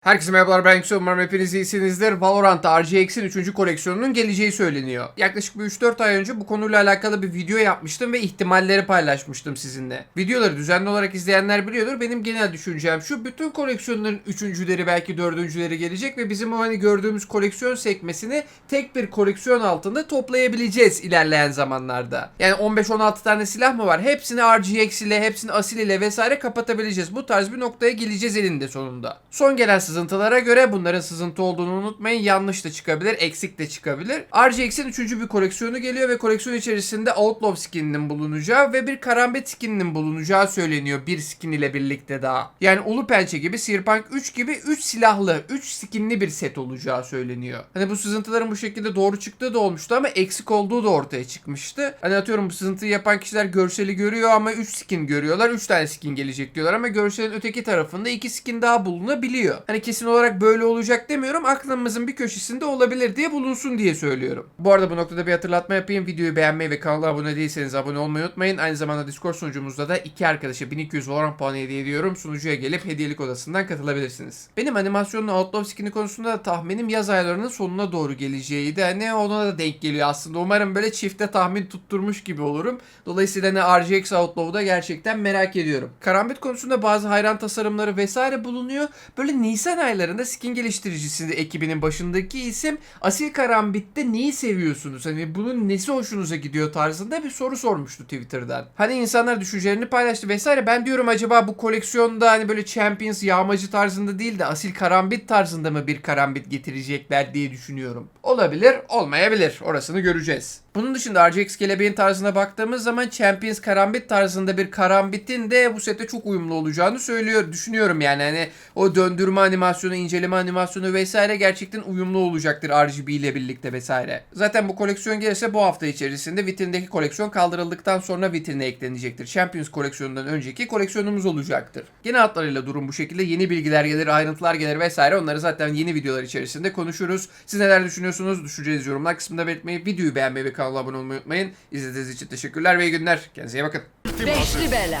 Herkese merhabalar ben Yüksel umarım hepiniz iyisinizdir. Valorant'ta RGX'in 3. koleksiyonunun geleceği söyleniyor. Yaklaşık bir 3-4 ay önce bu konuyla alakalı bir video yapmıştım ve ihtimalleri paylaşmıştım sizinle. Videoları düzenli olarak izleyenler biliyordur. Benim genel düşüncem şu bütün koleksiyonların üçüncüleri belki dördüncüleri gelecek ve bizim o hani gördüğümüz koleksiyon sekmesini tek bir koleksiyon altında toplayabileceğiz ilerleyen zamanlarda. Yani 15-16 tane silah mı var? Hepsini RGX ile, hepsini Asil ile vesaire kapatabileceğiz. Bu tarz bir noktaya geleceğiz elinde sonunda. Son gelen sızıntılara göre bunların sızıntı olduğunu unutmayın. Yanlış da çıkabilir, eksik de çıkabilir. RGX'in 3. bir koleksiyonu geliyor ve koleksiyon içerisinde Outlaw skininin bulunacağı ve bir karambit skininin bulunacağı söyleniyor bir skin ile birlikte daha. Yani Ulu Pençe gibi, Cyberpunk 3 gibi 3 silahlı, 3 skinli bir set olacağı söyleniyor. Hani bu sızıntıların bu şekilde doğru çıktığı da olmuştu ama eksik olduğu da ortaya çıkmıştı. Hani atıyorum bu sızıntıyı yapan kişiler görseli görüyor ama 3 skin görüyorlar. 3 tane skin gelecek diyorlar ama görselin öteki tarafında 2 skin daha bulunabiliyor. Hani kesin olarak böyle olacak demiyorum. Aklımızın bir köşesinde olabilir diye bulunsun diye söylüyorum. Bu arada bu noktada bir hatırlatma yapayım. Videoyu beğenmeyi ve kanala abone değilseniz abone olmayı unutmayın. Aynı zamanda Discord sunucumuzda da iki arkadaşa 1200 Valorant puanı hediye ediyorum. Sunucuya gelip hediyelik odasından katılabilirsiniz. Benim animasyonun Outlaw skin'i konusunda da tahminim yaz aylarının sonuna doğru geleceğiydi. Hani ona da denk geliyor aslında. Umarım böyle çifte tahmin tutturmuş gibi olurum. Dolayısıyla ne RGX Outlaw'u da gerçekten merak ediyorum. Karambit konusunda bazı hayran tasarımları vesaire bulunuyor. Böyle Nisan aylarında skin geliştiricisi ekibinin başındaki isim Asil Karambit'te neyi seviyorsunuz? Hani bunun nesi hoşunuza gidiyor tarzında bir soru sormuştu Twitter'dan. Hani insanlar düşüncelerini paylaştı vesaire. Ben diyorum acaba bu koleksiyonda hani böyle Champions yağmacı tarzında değil de Asil Karambit tarzında mı bir karambit getirecekler diye düşünüyorum. Olabilir, olmayabilir. Orasını göreceğiz. Bunun dışında RGX kelebeğin tarzına baktığımız zaman Champions karambit tarzında bir karambitin de bu sete çok uyumlu olacağını söylüyor, düşünüyorum yani hani o döndürme animasyonu, inceleme animasyonu vesaire gerçekten uyumlu olacaktır RGB ile birlikte vesaire. Zaten bu koleksiyon gelirse bu hafta içerisinde vitrindeki koleksiyon kaldırıldıktan sonra vitrine eklenecektir. Champions koleksiyonundan önceki koleksiyonumuz olacaktır. Gene hatlarıyla durum bu şekilde yeni bilgiler gelir, ayrıntılar gelir vesaire onları zaten yeni videolar içerisinde konuşuruz. Siz neler düşünüyorsunuz? Düşüncenizi yorumlar kısmında belirtmeyi, videoyu beğenmeyi ve kanala abone olmayı unutmayın. İzlediğiniz için teşekkürler ve iyi günler. Kendinize iyi bakın. Beşli bela.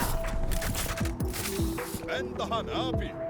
Ben daha ne yapayım?